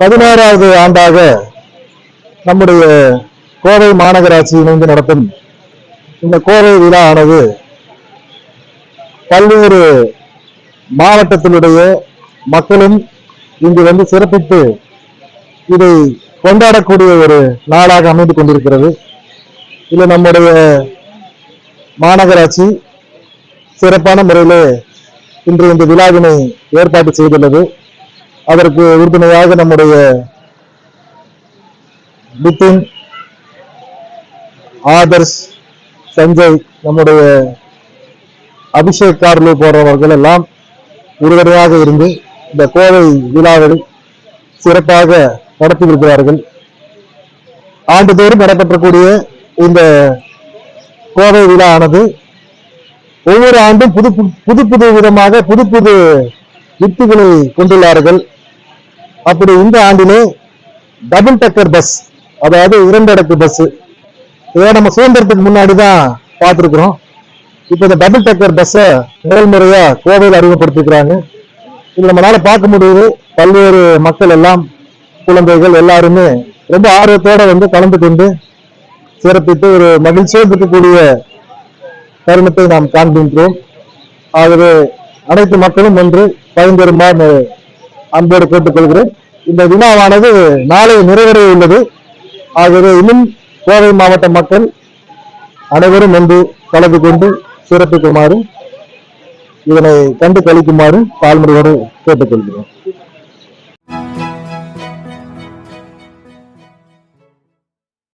பதினாறாவது ஆண்டாக நம்முடைய கோவை மாநகராட்சி இணைந்து நடத்தும் இந்த கோவை விழா ஆனது பல்வேறு மாவட்டத்தினுடைய மக்களும் இங்கு வந்து சிறப்பித்து இதை கொண்டாடக்கூடிய ஒரு நாளாக அமைந்து கொண்டிருக்கிறது. இது நம்முடைய மாநகராட்சி சிறப்பான முறையில் இன்று இந்த விழாவினை ஏற்பாடு செய்துள்ளது. அதற்கு உறுதுணையாக நம்முடைய பிபின் ஆதர்ஷ் சஞ்சய் நம்முடைய அபிஷேக் கார்லு போன்றவர்கள் எல்லாம் உறுதுணையாக இருந்து இந்த கோவை விழாவை சிறப்பாக நடத்தியிருக்கிறார்கள் ஆண்டுதோறும் நடைபெற்றக்கூடிய இந்த கோவை விழா ஆனது ஒவ்வொரு ஆண்டும் புது புது புது விதமாக புது புது யுக்திகளை கொண்டுள்ளார்கள். அப்படி இந்த ஆண்டிலே டபுள் டக்கர் பஸ் அதாவது இரண்டு அடுக்கு பஸ் இதை நம்ம சுதந்திரத்துக்கு முன்னாடி தான் பார்த்துருக்குறோம். இப்போ இந்த டபுள் டக்கர் பஸ்ஸை முதல் முறையா கோவையில் அறிமுகப்படுத்திக்கிறாங்க இது நம்மளால பார்க்க முடியுது. பல்வேறு மக்கள் எல்லாம் குழந்தைகள் எல்லாருமே ரொம்ப ஆர்வத்தோட வந்து கலந்து கொண்டு சிறப்பித்து ஒரு மகிழ்ச்சியோடு இருக்கக்கூடிய தருணத்தை நாம் காண்கின்றோம். ஆகவே அனைத்து மக்களும் ஒன்று பயன்பெறுமாறு அன்போடு கேட்டுக்கொள்கிறேன். இந்த வினாவானது நாளை நிறைவடைய உள்ளது. ஆகவே இன்னும் கோவை மாவட்ட மக்கள் அனைவரும் வந்து கலந்து கொண்டு சிறப்பிக்குமாறு இதனை கண்டு கழிக்குமாறு பால்முறையோடு கேட்டுக்கொள்கிறோம்